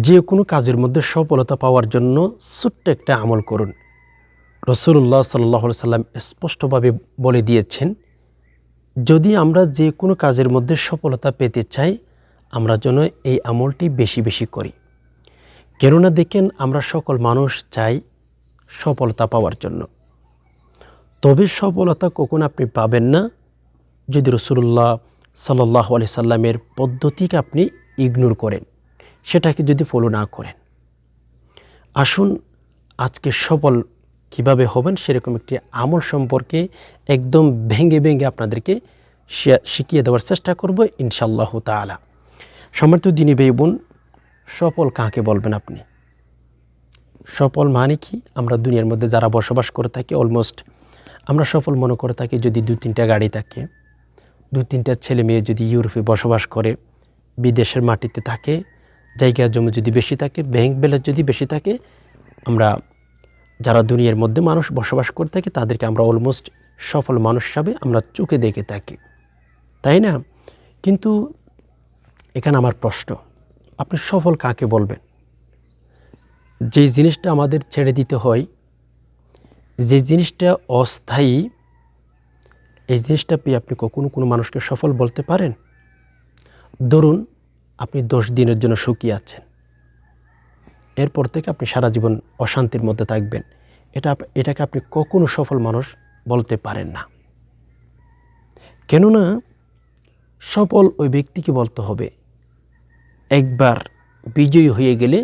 যে কোনো কাজের মধ্যে সফলতা পাওয়ার জন্য ছোট্ট একটা আমল করুন। রসুল্লাহ সাল্লাহ সাল্লাম স্পষ্টভাবে বলে দিয়েছেন, যদি আমরা যে কোনো কাজের মধ্যে সফলতা পেতে চাই, আমরা যেন এই আমলটি বেশি বেশি করি। কেননা দেখেন, আমরা সকল মানুষ চাই সফলতা পাওয়ার জন্য। তবে সফলতা কখন আপনি পাবেন না? যদি রসুল্লাহ সাল্লাহ আলি সাল্লামের পদ্ধতিকে আপনি ইগনোর করেন। সেটাকে যদি ফলো না করেন। আসুন, আজকে সফল কীভাবে হবেন সেরকম একটি আমল সম্পর্কে একদম ভেঙে ভেঙে আপনাদেরকে শিখিয়ে দেওয়ার চেষ্টা করব ইনশাল্লাহ তালা সমর্থ দিনী বেই বোন, সফল কাকে বলবেন আপনি? সফল মানে কি? আমরা দুনিয়ার মধ্যে যারা বসবাস করে থাকি অলমোস্ট আমরা সফল মনে করে থাকি যদি দু তিনটা গাড়ি থাকে দু তিনটা ছেলে মেয়ে যদি ইউরোপে বসবাস করে, বিদেশের মাটিতে থাকে জায়গা জমি যদি বেশি থাকে ব্যাংক ব্যালেন্স যদি বেশি থাকে, আমরা যারা দুনিয়ার মধ্যে মানুষ বসবাস করে থাকে, তাদেরকে আমরা অলমোস্ট সফল মানুষ হিসাবে আমরা চোখে দেখে থাকি। তাই না? কিন্তু এখানে আমার প্রশ্ন, আপনি সফল কাকে বলবেন? যে জিনিসটা আমাদের ছেড়ে দিতে হয়, যে জিনিসটা অস্থায়ী, এই জিনিসটা পেয়ে আপনি কখনো কোনো মানুষকে সফল বলতে পারেন? ধরুন আপনি দশ দিনের জন্য সুখী আছেন এরপর থেকে আপনি সারা জীবন অশান্তির মধ্যে থাকবেন। এটা এটাকে আপনি কখনো সফল মানুষ বলতে পারেন না। কেননা সফল ওই ব্যক্তিকে বলতে হবে, একবার বিজয়ী হয়ে গেলে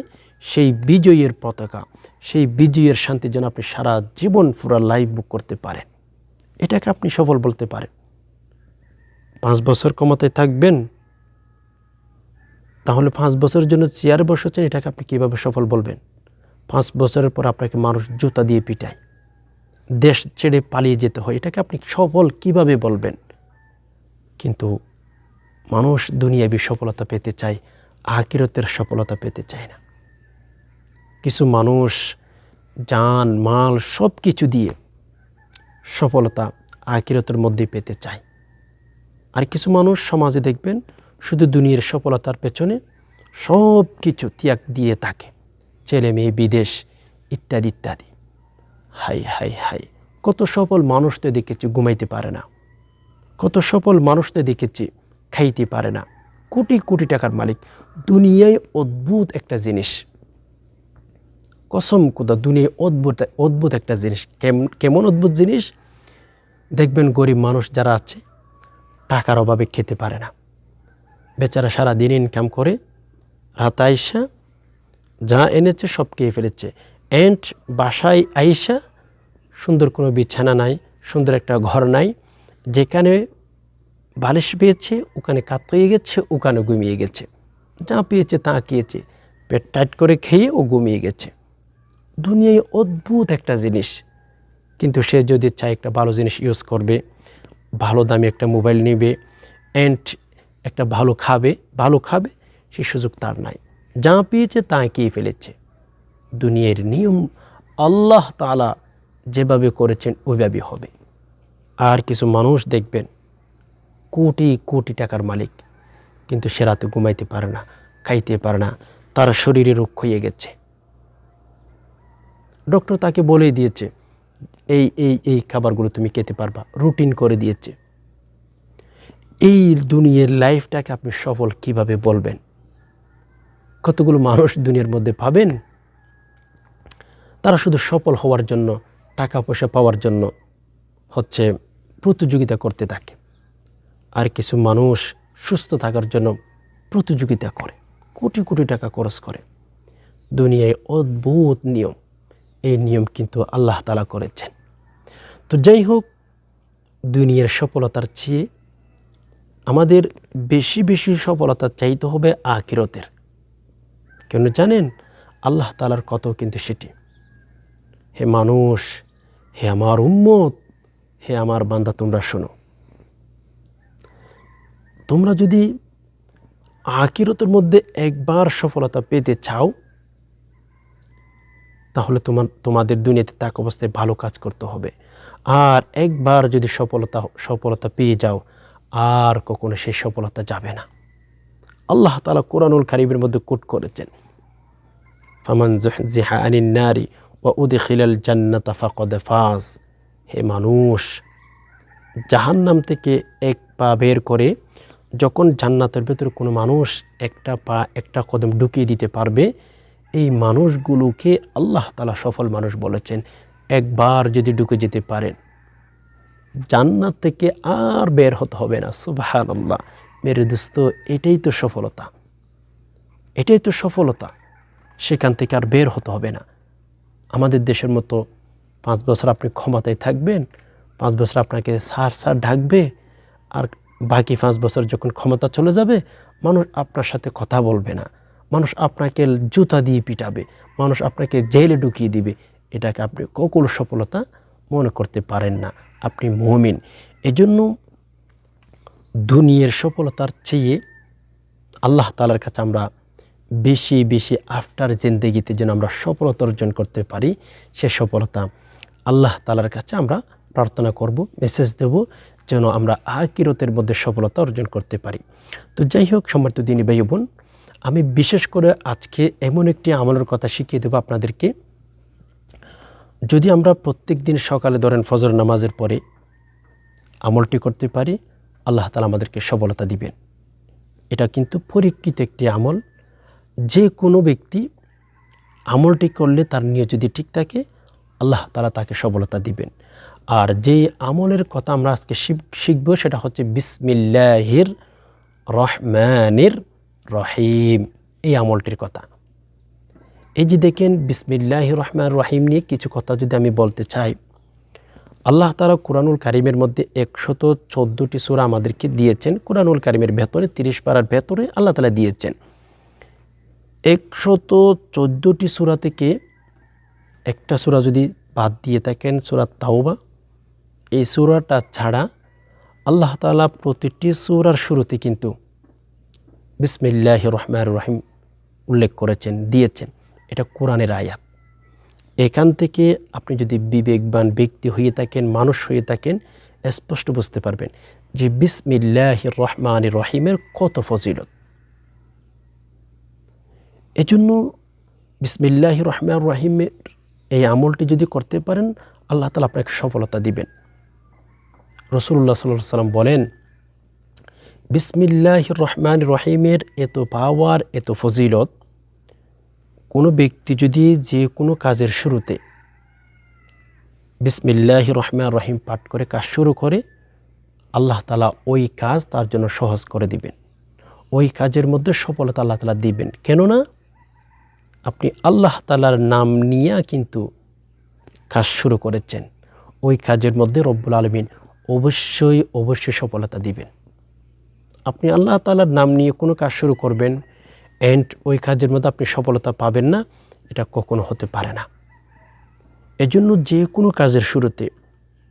সেই বিজয়ের পতাকা, সেই বিজয়ের শান্তির জন্য আপনি সারা জীবন পুরা লাইফ বুক করতে পারেন। এটাকে আপনি সফল বলতে পারেন। পাঁচ বছর ক্ষমতায় থাকবেন তাহলে পাঁচ বছরের জন্য চেয়ারে বসেছেন, এটাকে আপনি কীভাবে সফল বলবেন? পাঁচ বছরের পর আপনাকে মানুষ জুতা দিয়ে পিটায়। দেশ ছেড়ে পালিয়ে যেতে হয়, এটাকে আপনি সফল কীভাবে বলবেন? কিন্তু মানুষ দুনিয়াবী সফলতা পেতে চায় আকিরতের সফলতা পেতে চায় না। কিছু মানুষ যান মাল সব কিছু দিয়ে সফলতা আকিরতের মধ্যে পেতে চায়। আর কিছু মানুষ সমাজে দেখবেন শুধু দুনিয়ার সফলতার পেছনে সব কিছু ত্যাগ দিয়ে থাকে। ছেলে মেয়ে, বিদেশ, ইত্যাদি ইত্যাদি। হাই হাই হাই কত সফল মানুষ তো দেখেছি ঘুমাইতে পারে না। কত সফল মানুষ তো দেখেছি খাইতে পারে না। কোটি কোটি টাকার মালিক। দুনিয়ায় অদ্ভুত একটা জিনিস। কসম কোদা দুনিয়ায় অদ্ভুত অদ্ভুত একটা জিনিস। কেমন অদ্ভুত জিনিস? দেখবেন গরিব মানুষ যারা আছে, টাকার অভাবে খেতে পারে না। বেচারা সারা দিন ইনকাম করে, রাত আইসা, যা এনেছে সব খেয়ে ফেলেছে। অ্যান্ড বাসায় আইসা সুন্দর কোনো বিছানা নাই, সুন্দর একটা ঘর নাই, যেখানে বালিশ পেয়েছে, ওখানে কাত হয়ে গেছে, ওখানে ঘুমিয়ে গেছে। যা পেয়েছে তা খেয়েছে। পেট টাইট করে খেয়ে ও ঘুমিয়ে গেছে। দুনিয়ায় অদ্ভুত একটা জিনিস। কিন্তু সে যদি চায় একটা ভালো জিনিস ইউজ করবে, ভালো দামি একটা মোবাইল নেবে অ্যান্ড একটা ভালো খাবে ভালো খাবে, সে সুযোগ তার নাই। যা পেয়েছে তা খেয়ে ফেলেছে। দুনিয়ার নিয়ম আল্লাহ তালা যেভাবে করেছেন, ওইভাবে হবে। আর কিছু মানুষ দেখবেন, কোটি কোটি টাকার মালিক, কিন্তু সে রাতে ঘুমাইতে পারে না, খাইতে পারে না, তার শরীরে রোগ হয়ে গেছে। ডক্টর তাকে বলেই দিয়েছে, এই এই এই খাবারগুলো তুমি খেতে পারবা। রুটিন করে দিয়েছে। এই দুনিয়ার লাইফটাকে আপনি সফল কীভাবে বলবেন? কতগুলো মানুষ দুনিয়ার মধ্যে পাবেন? তারা শুধু সফল হওয়ার জন্য টাকা পয়সা পাওয়ার জন্য হচ্ছে প্রতিযোগিতা করতে থাকে। আর কিছু মানুষ সুস্থ থাকার জন্য প্রতিযোগিতা করে, কোটি কোটি টাকা খরচ করে। দুনিয়ায় অদ্ভুত নিয়ম, এই নিয়ম কিন্তু আল্লাহ তালা করেছেন। তো যাই হোক, দুনিয়ার সফলতার চেয়ে আমাদের বেশি বেশি সফলতা চাইতে হবে আকিরতের কেন জানেন, আল্লাহ তালার কত কিন্তু সেটি। হে মানুষ, হে আমার উম্মত, হে আমার বান্দা, তোমরা শোনো। তোমরা যদি আকিরতের মধ্যে একবার সফলতা পেতে চাও, তাহলে তোমার, তোমাদের দুনিয়াতে তাক অবস্থায় ভালো কাজ করতে হবে। আর একবার যদি সফলতা সফলতা পেয়ে যাও আর কখনো সেই সফলতা যাবে না। আল্লাহ তালা কোরআনুল কারিমের মধ্যে কোট করেছেন। ফামান জিহা আনিন নারী ও উদি খিলাল জান্নাতা ফাকদ ফাজ। হে মানুষ, জাহান্নাম থেকে এক পা বের করে যখন জান্নাতের ভেতরে কোনো মানুষ একটা পা, একটা কদম ঢুকিয়ে দিতে পারবে, এই মানুষগুলোকে আল্লাহ তালা সফল মানুষ বলেছেন। একবার যদি ঢুকে যেতে পারেন জান্নাত থেকে আর বের হতে হবে না সুবাহান আল্লাহ মেরে দোস্ত, এটাই তো সফলতা। এটাই তো সফলতা। সেখান থেকে আর বের হতে হবে না। আমাদের দেশের মতো পাঁচ বছর আপনি ক্ষমতায় থাকবেন, পাঁচ বছর আপনাকে সার সার ঢাকবে, আর বাকি পাঁচ বছর যখন ক্ষমতা চলে যাবে, মানুষ আপনার সাথে কথা বলবে না। মানুষ আপনাকে জুতা দিয়ে পিটাবে, মানুষ আপনাকে জেলে ঢুকিয়ে দিবে। এটাকে আপনি ককুল সফলতা মনে করতে পারেন না। আপনি মুমিন। এজন্য দুনিয়ার সফলতার চেয়ে আল্লাহ তালার কাছে আমরা বেশি বেশি আফটার জিন্দগিতে যেন আমরা সফলতা অর্জন করতে পারি, সে সফলতা আল্লাহ তালার কাছে আমরা প্রার্থনা করব মেসেজ দেব, যেন আমরা আকিরতের মধ্যে সফলতা অর্জন করতে পারি। তো যাই হোক, সম্মানিত দিনী ভাই বোন, আমি বিশেষ করে আজকে এমন একটি আমলের কথা শিখিয়ে দেবো আপনাদেরকে। যদি আমরা প্রত্যেক দিন সকালে ধরেন ফজর নামাজের পরে আমলটি করতে পারি, আল্লাহ তালা আমাদেরকে সফলতা দিবেন। এটা কিন্তু পরীক্ষিত একটি আমল। যে কোনো ব্যক্তি আমলটি করলে তার নিয়ে যদি ঠিক থাকে, আল্লাহ তালা তাকে সবলতা দিবেন। আর যে আমলের কথা আমরা আজকে শিখব সেটা হচ্ছে বিসমিল্লাহির রহমানির রহিম। এই আমলটির কথা। এই যে দেখেন বিসমিল্লাহ রহমান রহিম নিয়ে কিছু কথা যদি আমি বলতে চাই, আল্লাহ তালা কোরআনুল কারিমের মধ্যে একশত চোদ্দোটি সুরা আমাদেরকে দিয়েছেন। কোরআনুল কারিমের ভেতরে, তিরিশ পাড়ার ভেতরে আল্লাহ তালা দিয়েছেন। একশত চোদ্দোটি সুরা থেকে একটা সুরা যদি বাদ দিয়ে থাকেন, সুরা তাওবা, এই সুরাটা ছাড়া আল্লাহ তালা প্রতিটি সুরার শুরুতে কিন্তু বিসমিল্লাহ রহমান রহিম উল্লেখ করেছেন, দিয়েছেন। এটা কোরআনের আয়াত। এখান থেকে আপনি যদি বিবেকবান ব্যক্তি হয়ে থাকেন, মানুষ হয়ে থাকেন, স্পষ্ট বুঝতে পারবেন যে বিসমিল্লাহ রহমান রহিমের কত ফজিলত। এজন্য বিসমিল্লাহ রহমান রহিমের এই আমলটি যদি করতে পারেন, আল্লাহ তালা আপনাকে সফলতা দিবেন। রসুল্লাহ সাল্লাহ সাল্লাম বলেন বিসমিল্লাহ রহমান রহিমের এত পাওয়ার এত ফজিলত কোনো ব্যক্তি যদি যে কোনো কাজের শুরুতে বিসমিল্লাহ রহমান রহিম পাঠ করে কাজ শুরু করে, আল্লাহ তালা ওই কাজ তার জন্য সহজ করে দিবেন। ওই কাজের মধ্যে সফলতা আল্লাহ তালা দিবেন। কেননা আপনি আল্লাহ তালার নাম নিয়ে কিন্তু কাজ শুরু করেছেন। ওই কাজের মধ্যে রব্বুল আলমিন অবশ্যই অবশ্যই সফলতা দিবেন। আপনি আল্লাহ তালার নাম নিয়ে কোনো কাজ শুরু করবেন অ্যান্ড ওই কাজের মধ্যে আপনি সফলতা পাবেন না, এটা কখনো হতে পারে না। এজন্য যে কোনো কাজের শুরুতে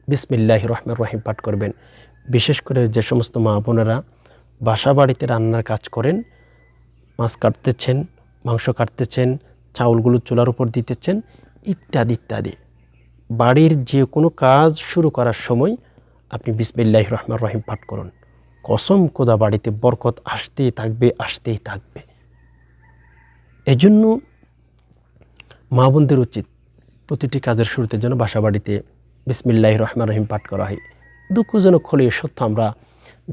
বিসমিল্লাহ রহমান রহিম পাঠ করবেন। বিশেষ করে যে সমস্ত মা বোনেরা বাসা বাড়িতে রান্নার কাজ করেন, মাছ কাটতেছেন, মাংস কাটতেছেন, চাউলগুলো চুলার উপর দিতেছেন, ইত্যাদি ইত্যাদি। বাড়ির যে কোনো কাজ শুরু করার সময় আপনি বিসমিল্লাহ রহমান রহিম পাঠ করুন। কসম কোদা বাড়িতে বরকত আসতেই থাকবে আসতেই থাকবে। এজন্য মা বোনদের উচিত প্রতিটি কাজের শুরুতে যেন বাসা বাড়িতে বিসমিল্লাহ রহমান রহিম পাঠ করা হয়। দুঃখজনক হলে সত্য আমরা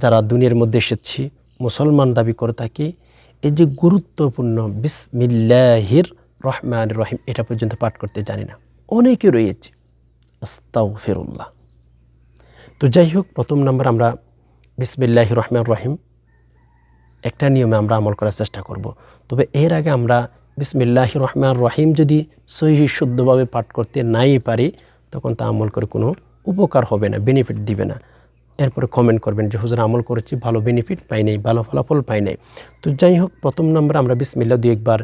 যারা দুনিয়ার মধ্যে এসেছি, মুসলমান দাবি করে থাকি, এই যে গুরুত্বপূর্ণ বিসমিল্লাহির রহমান রহিম এটা পর্যন্ত পাঠ করতে জানি না। অনেকে রয়েছে আস্তাও ফেরুল্লাহ তো যাই হোক, প্রথম নাম্বার আমরা বিসমিল্লাহ রহমান রহিম একটা নিয়মে আমরা আমল করার চেষ্টা করব। তবে এর আগে আমরা বিসমিল্লাহ রহমান রহিম যদি সহি শুদ্ধভাবে পাঠ করতে নাই পারি, তখন তা আমল করে কোনো উপকার হবে না বেনিফিট দিবে না। এরপরে কমেন্ট করবেন যে, হুজুর, আমল করেছি, ভালো বেনিফিট পাই নাই, ভালো ফলাফল পাই নাই। তো যাই হোক, প্রথম নম্বর আমরা বিসমিল্লা দুই একবার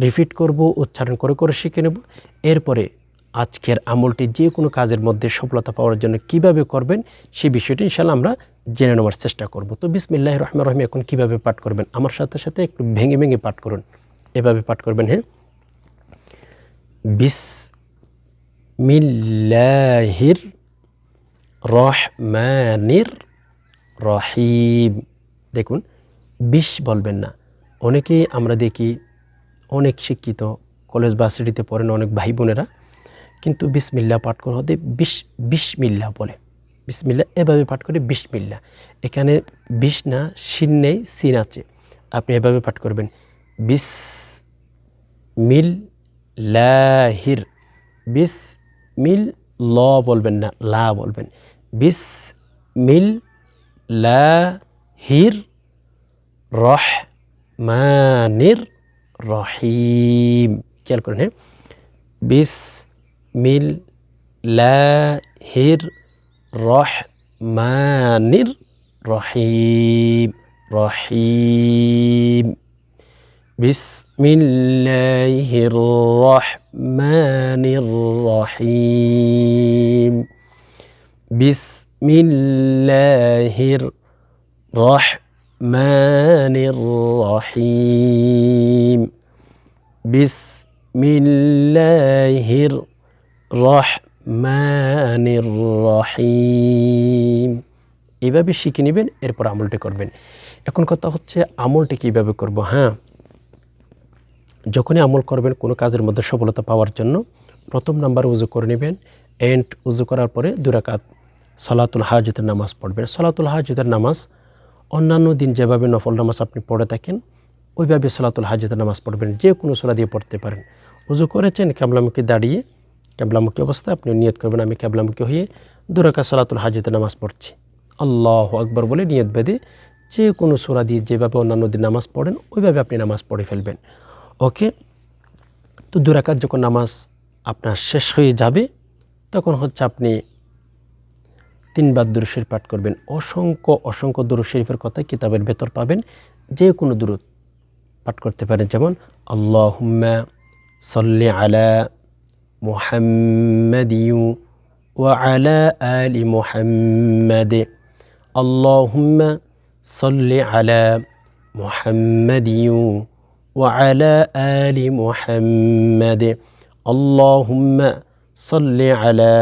রিপিট করব, উচ্চারণ করে করে শিখে নেব। এরপরে আজকের আমলটি যে কোনো কাজের মধ্যে সফলতা পাওয়ার জন্য কীভাবে করবেন সেই বিষয়টি ইনশাল্লাহ আমরা জেনে নেওয়ার চেষ্টা করব। তো বিসমিল্লাহ রহমান রহিম, এখন কীভাবে পাঠ করবেন? আমার সাথে সাথে একটু ভেঙে ভেঙে পাঠ করুন। এভাবে পাঠ করবেন হ্যাঁ? বিস মিল্লাহির রহমানির রহিম। দেখুন বিষ বলবেন না। অনেকেই আমরা দেখি, অনেক শিক্ষিত, কলেজ বা সিটিতে পড়েন অনেক ভাই বোনেরা কিন্তু বিসমিল্লা পাঠ করা হতে বিশ, বিসমিল্লা বলে। বিসমিল্লা, এভাবে পাঠ করে বিসমিল্লা। এখানে বিষ না সিন নেই, সিন আছে। আপনি এভাবে পাঠ করবেন। বিস মিল লাহির বিস মিল ল বলবেন না, লা বলবেন। বিস মিল লাহির রহ মানির রহিম। খেয়াল করেন হ্যাঁ? বিস بسم الله الرحمن الرحيم رحيم. بسم الله الرحمن الرحيم. بسم الله الرحمن الرحيم. بسم الله الرحمن রহমানির রহিম। এইভাবে শিখে নেবেন, এরপর আমলটি করবেন। এখন কথা হচ্ছে, আমলটি কীভাবে করব? হ্যাঁ যখনই আমল করবেন, কোনো কাজের মধ্যে সফলতা পাওয়ার জন্য প্রথম নাম্বার উজু করে নেবেন। এন্ড উজু করার পরে দুরাকাত সলাতুল হাজুদের নামাজ পড়বেন। সলাতুল হাজুদের নামাজ, অন্যান্য দিন যেভাবে নফল নামাজ আপনি পড়ে থাকেন, ওইভাবে সলাতুল হাজুদের নামাজ পড়বেন। যে কোনো সোলা দিয়ে পড়তে পারেন। উজু করেছেন, কামলামুখী দাঁড়িয়ে ক্যাবলামুখী অবস্থায় আপনি নিয়ত করবেন আমি ক্যাবলামুখী হয়ে দুরাকা সলাতুল হাজিতে নামাজ পড়ছি। আল্লাহ আকবর বলে নিয়ত বেদে যে কোনো সোরা দিয়ে যেভাবে অন্যান্য দিন নামাজ পড়েন, ওইভাবে আপনি নামাজ পড়ে ফেলবেন। ওকে? তো দুরাকাত যখন নামাজ আপনার শেষ হয়ে যাবে, তখন হচ্ছে আপনি তিনবার দুরু শরীফ পাঠ করবেন। অসংখ্য অসংখ্য দুরু শরীফের কথা কিতাবের ভেতর পাবেন। যে কোনো দূরত পাঠ করতে পারেন। যেমন, আল্লাহুম্মা সল্লি আলা মুহাম্মাদিউ ওয়া আলা আলি মুহাম্মাদে আল্লাহুম্মা সল্লি আলা মুহাম্মাদিউ وعلى آل محمد اللهم صل على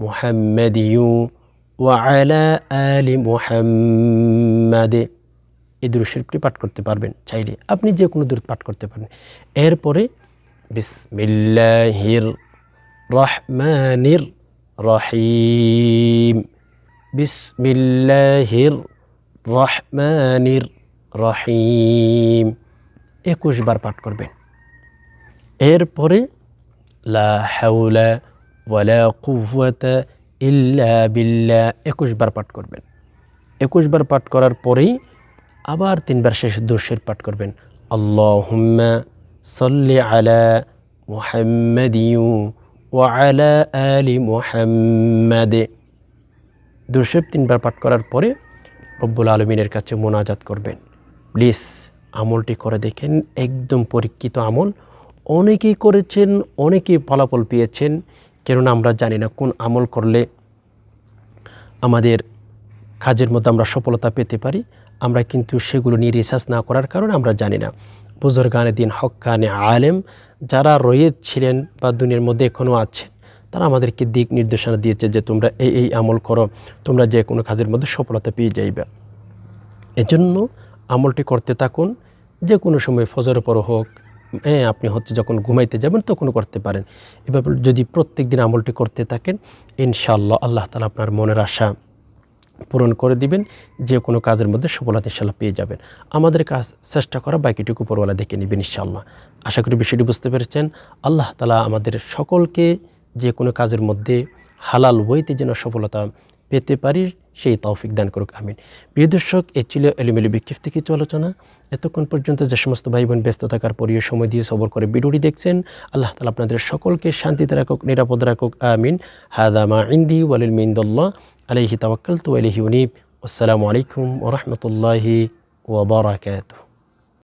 محمد وعلى آل محمد এই দুরুদ শরীফটি পাঠ করতে পারবেন চাইলে আপনি যে কোনো দূর পাঠ করতে পারেন এরপরে বিসমিল্লাহির রহমানির রহিম বিসমিল্লাহির রহমানির রহিম একুশ বার পাঠ করবেন। এরপরে, লা হাউলা ওয়ালা কুওয়াতা ইল্লা বিল্লা একুশ বার পাঠ করবেন। একুশ বার পাঠ করার পরেই আবার তিনবার শেষ দোষের পাঠ করবেন। আল্লাহুম্মা সল্লি আলা মুহাম্মাদিউ ওয়া আলা আলি মুহাম্মাদে। দুর্শেব তিনবার পাঠ করার পরে রব্বুল আলমিনের কাছে মোনাজাত করবেন। প্লিজ আমলটি করে দেখেন, একদম পরীক্ষিত আমল। অনেকেই করেছেন, অনেকেই ফলাফল পেয়েছেন, কেননা আমরা জানি না কোন আমল করলে আমাদের কাজের মধ্যে আমরা সফলতা পেতে পারি। আমরা কিন্তু সেগুলো নিয়ে রিসার্চ না করার কারণে আমরা জানি না। বুজুর্গানে দিন হকানে আলেম যারা রয়েছিলেন বা দুনিয়ার মধ্যে এখনও আছেন, তারা আমাদেরকে দিক নির্দেশনা দিয়েছে যে তোমরা এই এই আমল করো, তোমরা যে কোনো কাজের মধ্যে সফলতা পেয়ে যাইবে। এজন্য আমলটি করতে থাকুন, যে কোনো সময় ফজরের পর হোক হ্যাঁ আপনি হচ্ছে যখন ঘুমাইতে যাবেন তখনও করতে পারেন। এভাবে যদি প্রত্যেক দিন আমলটি করতে থাকেন, ইনশাআল্লাহ আল্লাহ তালা আপনার মনের আশা পূরণ করে দিবেন, যে কোনো কাজের মধ্যে সফলতা ইনশাল্লাহ পেয়ে যাবেন। আমাদের কাজ চেষ্টা করা বাকিটুকু পরওয়ালা দেখে নেবেন ইনশাল্লাহ আশা করি বিষয়টি বুঝতে পেরেছেন। আল্লাহ তালা আমাদের সকলকে যে কোনো কাজের মধ্যে হালাল বইতে যেন সফলতা পেতে পারি, সেই তৌফিক দান করুক, আমিন। প্রিয় দর্শক, এ ছিল এলিমেলি বিক্ষিপ থেকে কিছু আলোচনা। এতক্ষণ পর্যন্ত যে সমস্ত ভাই বোন ব্যস্ত থাকার পরীয় সময় দিয়ে সবর করে ভিডিওটি দেখছেন, আল্লাহ তালা আপনাদের সকলকে শান্তিতে রাখুক, নিরাপদ রাখুক, আমিন। হাদামা ইন্দি ওয়ালিল মিন্দুল্লাহ আলহি তাওয়াক্কাল তু আলহি উনিব। আসসালামু আলাইকুম ওরহমতুল্লাহি ওবরাকাতুহ